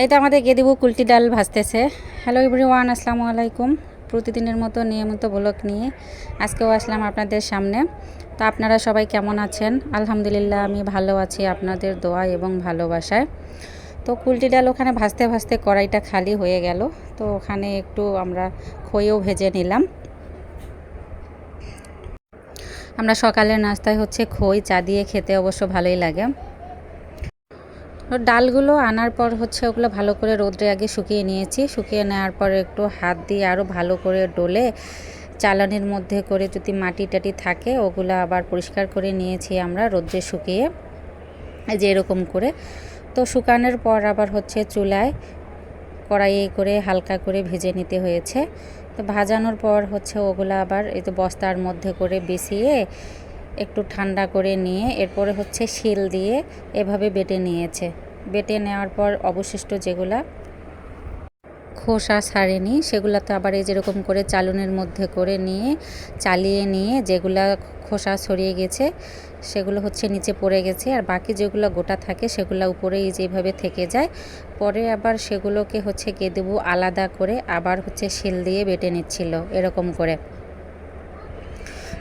এইটা আমাদের গেদিবু কুলটি ডাল ভাজতেছে। হ্যালো এভরিওয়ান আসসালামু আলাইকুম। প্রতিদিনের মতো নিয়মিত ব্লগ নিয়ে আজকেও আসলাম আপনাদের সামনে। তো আপনারা সবাই কেমন আছেন? আলহামদুলিল্লাহ, আমি ভালো আছি আপনাদের দোয়া এবং ভালোবাসায়। তো কুলটি ডাল ওখানে ভাজতে ভাজতে কড়াইটা খালি হয়ে গেল। তো ওখানে একটু আমরা খইও ভেজে নিলাম। আমরা সকালের নাস্তায় হচ্ছে খই, চা দিয়ে খেতে অবশ্য ভালোই লাগে। তো ডালগুলো আনার পর হচ্ছে ওগুলো ভালো করে রোদ্রে আগে শুকিয়ে নিয়েছি। শুকিয়ে নেওয়ার পর একটু হাত দিয়ে আরও ভালো করে ডলে চালানির মধ্যে করে যদি মাটি টাটি থাকে, ওগুলো আবার পরিষ্কার করে নিয়েছি আমরা রোদ্রে শুকিয়ে। যে এরকম করে। তো শুকানোর পর আবার হচ্ছে চুলায় কড়াইয়ে করে হালকা করে ভেজে নিতে হয়েছে। তো ভাজানোর পর হচ্ছে ওগুলো আবার এই তো বস্তার মধ্যে করে বিছিয়ে একটু ঠান্ডা করে নিয়ে এরপরে হচ্ছে শিল দিয়ে এভাবে বেটে নিয়েছে। বেটে নেওয়ার পর অবশিষ্ট যেগুলা খোসা ছাড়েনি, সেগুলো তো আবার এই যেরকম করে চালুনের মধ্যে করে নিয়ে, চালিয়ে নিয়ে যেগুলা খোসা ছড়িয়ে গেছে, সেগুলো হচ্ছে নিচে পড়ে গেছে। আর বাকি যেগুলো গোটা থাকে সেগুলো উপরে এই যেভাবে থেকে যায়, পরে আবার সেগুলোকে হচ্ছে দেবো আলাদা করে আবার হচ্ছে শিল দিয়ে বেটে নিচ্ছিল এরকম করে।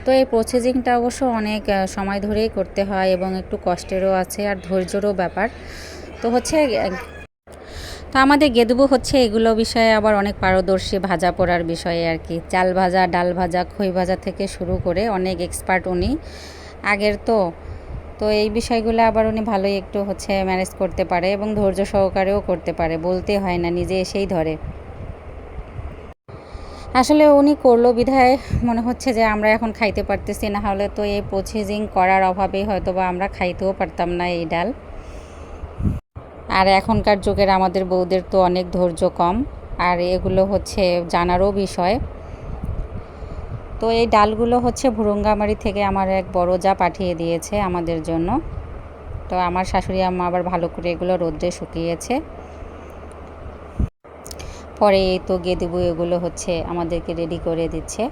তো এই প্রসেসিংটা অবশ্য অনেক সময় ধরেই করতে হয় এবং একটু কষ্টেরও আছে আর ধৈর্যরও ব্যাপার। তো হচ্ছে, তো আমাদের গেদুবু হচ্ছে এগুলো বিষয়ে আবার অনেক পারদর্শী ভাজা পোড়ার বিষয়ে আর কি। চাল ভাজা, ডাল ভাজা, খই ভাজা থেকে শুরু করে অনেক এক্সপার্ট উনি। আগের তো তো এই বিষয়গুলো আবার উনি ভালোই একটু হচ্ছে ম্যানেজ করতে পারে এবং ধৈর্য সহকারেও করতে পারে। বলতে হয় না, নিজে এসেই ধরে। আসলে উনি করল, বিধায় মনে হচ্ছে যে আমরা এখন খাইতে পারতেছি না, হলে তো এই প্রসেসিং করার অভাবেই হয়তো বা আমরা খাইতেও পারতাম না এই ডাল। আর এখনকার যুগের আমাদের বউদের তো অনেক ধৈর্য কম, আর এগুলো হচ্ছে জানারও বিষয়। তো এই ডালগুলো হচ্ছে ভুরুঙ্গামারি থেকে আমার এক বড় যা পাঠিয়ে দিয়েছে আমাদের জন্য। তো আমার শাশুড়ি আম্মা আবার ভালো করে এগুলো রোদ্রে শুকিয়েছে। পরে তো গেদুবু এগুলো হচ্ছে আমাদেরকে রেডি করে দিচ্ছে।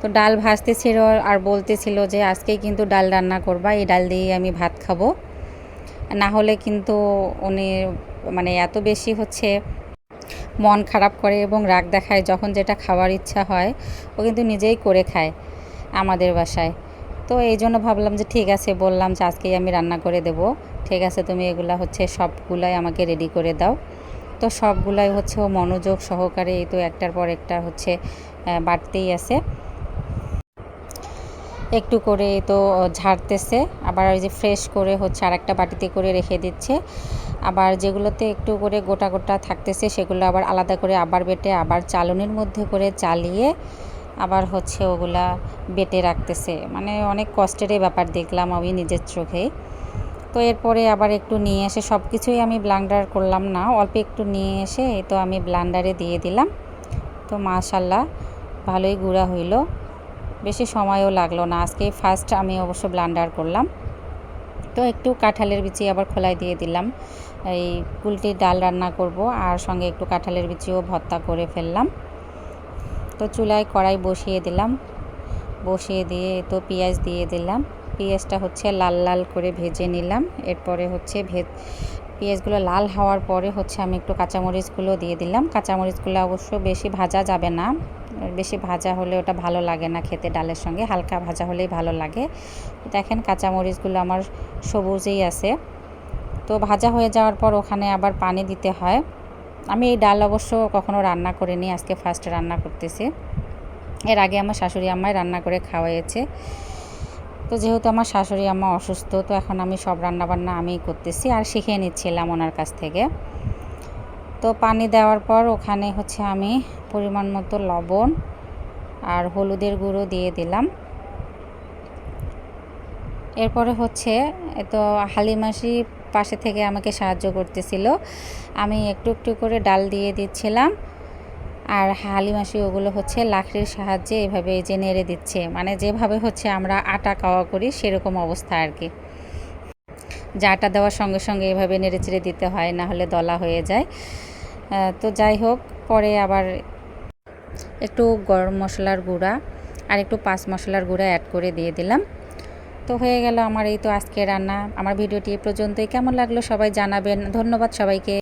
তো ডাল ভাজতেছিল আর বলতেছিল যে আজকেই কিন্তু ডাল রান্না করবা, এই ডাল দিয়েই আমি ভাত খাব। না হলে কিন্তু উনি মানে এত বেশি হচ্ছে মন খারাপ করে এবং রাগ দেখায়, যখন যেটা খাওয়ার ইচ্ছা হয়, ও কিন্তু নিজেই করে খায় আমাদের বাসায়। তো এই জন্য ভাবলাম যে ঠিক আছে, বললাম যে আজকেই আমি রান্না করে দেব। ঠিক আছে, তুমি এগুলা হচ্ছে সবগুলাই আমাকে রেডি করে দাও। তো সবগুলাই হচ্ছে ও মনোযোগ সহকারে এই তো একটার পর একটা হচ্ছে বাড়তেই আছে। একটু করে তো ঝাড়তেছে, আবার ওই যে ফ্রেশ করে হচ্ছে আর একটা বাটিতে করে রেখে দিচ্ছে। আবার যেগুলোতে একটু করে গোটা গোটা থাকতেছে, সেগুলো আবার আলাদা করে আবার বেটে আবার চালনির মধ্যে করে চালিয়ে আবার হচ্ছে ওগুলা বেটে রাখতেছে। মানে অনেক কষ্টেরই ব্যাপার দেখলাম আমি নিজের চোখেই। তো এরপরে আবার একটু নিয়ে এসে সব কিছুই আমি ব্লান্ডার করলাম না, অল্প একটু নিয়ে এসে তো আমি ব্লান্ডারে দিয়ে দিলাম। তো মাশাল্লাহ, ভালোই গুঁড়া হইল। বেশি সময়ও লাগল না, আজকে ফার্স্ট আমি অবশ্য ব্লান্ডার করলাম। তো একটু কাঁঠালের বিচি আবার খোলাই দিয়ে দিলাম। এই কুলটির ডাল রান্না করব আর সঙ্গে একটু কাঁঠালের বিচিও ভর্তা করে ফেললাম। তো চুলায় কড়াই বসিয়ে দিলাম। বসিয়ে দিয়ে তো পেঁয়াজ দিয়ে দিলাম। পেঁয়াজটা হচ্ছে লাল লাল করে ভেজে নিলাম। এরপরে হচ্ছে ভে পেঁয়াজগুলো লাল হওয়ার পরে হচ্ছে আমি একটু কাঁচামরিচগুলো দিয়ে দিলাম। কাঁচামরিচগুলো অবশ্য বেশি ভাজা যাবে না। বেশি ভাজা হলে ওটা ভালো লাগে না খেতে ডালের সঙ্গে, হালকা ভাজা হলেই ভালো লাগে। দেখেন কাঁচামরিচগুলো আমার সবুজেই আছে। তো ভাজা হয়ে যাওয়ার পর ওখানে আবার পানি দিতে হয়। আমি এই ডাল অবশ্য কখনো রান্না করিনি, আজকে ফার্স্ট রান্না করতেছি। এর আগে আমার শাশুড়ি আম্মাই রান্না করে খাওয়াইছে তো যেহেতু আমার শাশুড়ি আম্মা অসুস্থ, তো এখন আমি সব রান্নাবান্না আমিই করতেছি আর শিখে নিচ্ছিলাম ওনার কাছ থেকে। তো পানি দেওয়ার পর ওখানে হচ্ছে আমি পরিমাণ মতো লবণ আর হলুদের গুঁড়ো দিয়ে দিলাম। এরপরে হচ্ছে তো হালিমাসি পাশে থেকে আমাকে সাহায্য করতেছিল। আমি একটু একটু করে ডাল দিয়ে দিচ্ছিলাম। আর হালিমাসি ওগুলো হচ্ছে লাকড়ির সাহায্যে এভাবে যে নেড়ে দিচ্ছে। মানে যেভাবে হচ্ছে আমরা আটা কাওয়া করি সেরকম অবস্থা আর কি। আটা দেওয়ার সঙ্গে সঙ্গে এভাবে নেড়ে চেড়ে দিতে হয়, না হলে দলা হয়ে যায়। তো যাই হোক, পরে আবার একটু গরম মশলার গুঁড়া আর একটু পাঁচ মশলার গুঁড়া অ্যাড করে দিয়ে দিলাম। তো হয়ে গেল আমার এই তো আজকে রান্না। আমার ভিডিওটি এ পর্যন্তই। কেমন লাগল সবাই জানাবেন। ধন্যবাদ সবাইকে।